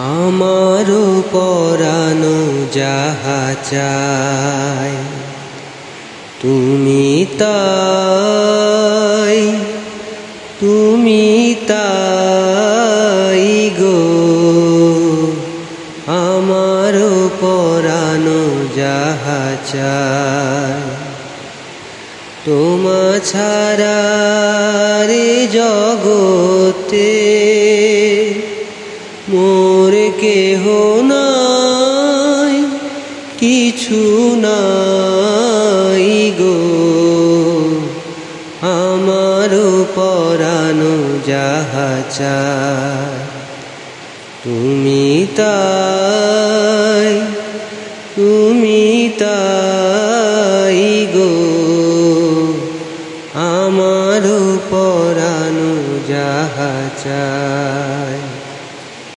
আমারও পরানো যাহা চাই, তুমি তাই তুমি তাই গো। আমারও পরানো যাহা চাই, তোমা ছাড়া রে জগতে মোর কেহ নাই, কিছু নাই গো। আমার পরানো যাহা চায়, তুমি তাই তুমি তাই গো। আমার পরানো যাহা চায়।